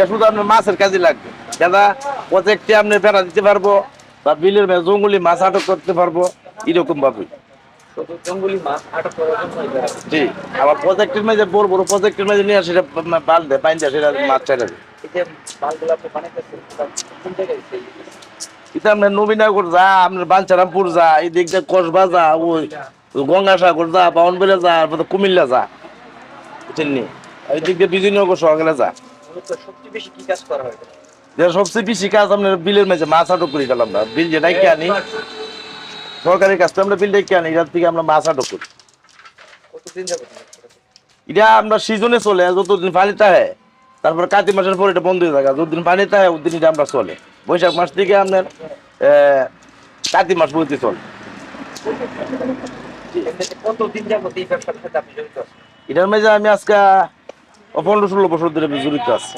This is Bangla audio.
এটা শুধু আপনার মাছের কাজে লাগবে। দাদা প্রজেক্টে আপনি বেড়া দিতে পারব বা বিলের জঙ্গলি মাছ আটক করতে পারব এরকম ভাবে। জি আবার প্রজেক্টের মাঝে বড় বড় প্রজেক্টের মাঝে নিয়ে সেটা বাল দেয় পাইন দেয় সেটা মাছ চাইলে এটা আপনার নবীনগর যা আপনার বাঞ্ছারামপুর যা এই দিক দিয়ে কসবা যা ওই গঙ্গাসাগর যা বাউনবেলা যা কুমিল্লা যা বুঝছেন নি? এই দিক দিয়ে বিজয়নগর সহকালে যা। সবচেয়ে বেশি কাজ করা যেটা সবচেয়ে বেশি কাজ আপনার বিলের মাঝে মাছ আটক করে গেলাম আমরা বিল যেটাই কে আনি সরকারি কাজটা আমরা বিলটাই কে আনি এটার থেকে আমরা মাছ আটক করি। এটা আমরা সিজনে চলে যতদিন পানি থাকে তারপর কাতি মাসের পর এটা বন্ধ হয়ে থাকে। যতদিন পানি থাকে ওদিন এটা আমরা চলে। বৈশাখ মাস থেকে আপনার আহ, কাতি মাস পর্যন্ত চলে। এটার মাঝে আমি আজকে পনেরো ষোলো বছর ধরে জড়িত আছি।